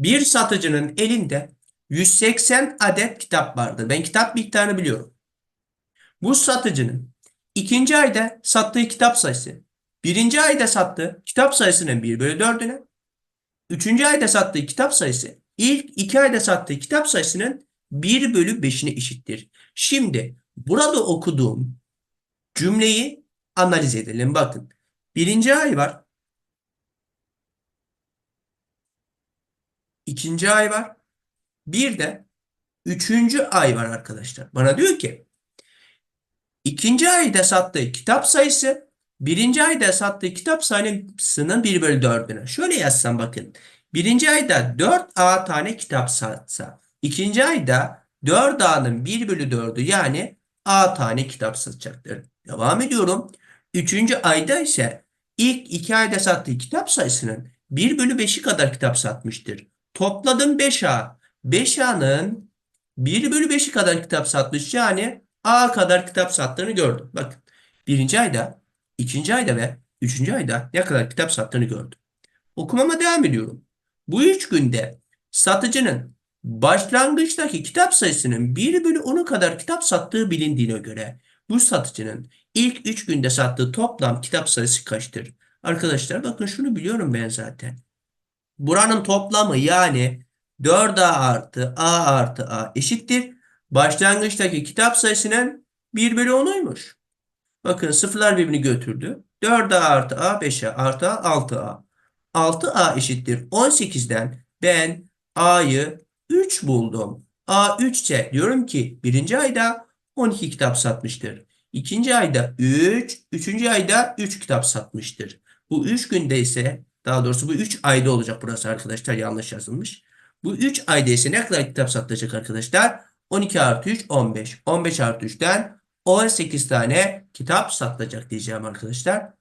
Bir satıcının elinde 180 adet kitap vardı. Ben kitap miktarını biliyorum. Bu satıcının ikinci ayda sattığı kitap sayısı birinci ayda sattığı kitap sayısının 1 bölü 4'üne üçüncü ayda sattığı kitap sayısı ilk iki ayda sattığı kitap sayısının 1 bölü 5'ine eşittir. Şimdi burada okuduğum cümleyi analiz edelim. Bakın birinci ay var. İkinci ay var. Bir de üçüncü ay var arkadaşlar. Bana diyor ki ikinci ayda sattığı kitap sayısı birinci ayda sattığı kitap sayısının 1 bölü 4'üne. Şöyle yazsam bakın. Birinci ayda 4A tane kitap satsa ikinci ayda 4A'nın 1 bölü 4'ü yani A tane kitap satacaktır. Devam ediyorum. Üçüncü ayda ise ilk iki ayda sattığı kitap sayısının 1 bölü 5'i kadar kitap satmıştır. Topladım 5A. 5A'nın 1 bölü 5'i kadar kitap satmış. Yani A kadar kitap sattığını gördüm. Bakın birinci ayda, ikinci ayda ve üçüncü ayda ne kadar kitap sattığını gördüm. Okumama devam ediyorum. Bu üç günde satıcının başlangıçtaki kitap sayısının 1 bölü 10'u kadar kitap sattığı bilindiğine göre bu satıcının ilk 3 günde sattığı toplam kitap sayısı kaçtır? Arkadaşlar bakın şunu biliyorum ben zaten. Buranın toplamı yani 4A artı A artı A eşittir. Başlangıçtaki kitap sayısının 1 bölü 10'uymuş. Bakın sıfırlar birbirini götürdü. 4A artı A 5A artı A 6A. 6A eşittir 18'den ben A'yı 3 buldum. A 3 ise diyorum ki birinci ayda 12 kitap satmıştır. İkinci ayda 3, üçüncü ayda 3 kitap satmıştır. Bu 3 günde ise daha doğrusu bu 3 ayda olacak burası arkadaşlar yanlış yazılmış. Bu 3 ayda ise ne kadar kitap satılacak arkadaşlar? 12 artı 3 15. 15 artı 3'ten 18 tane kitap satılacak diyeceğim arkadaşlar.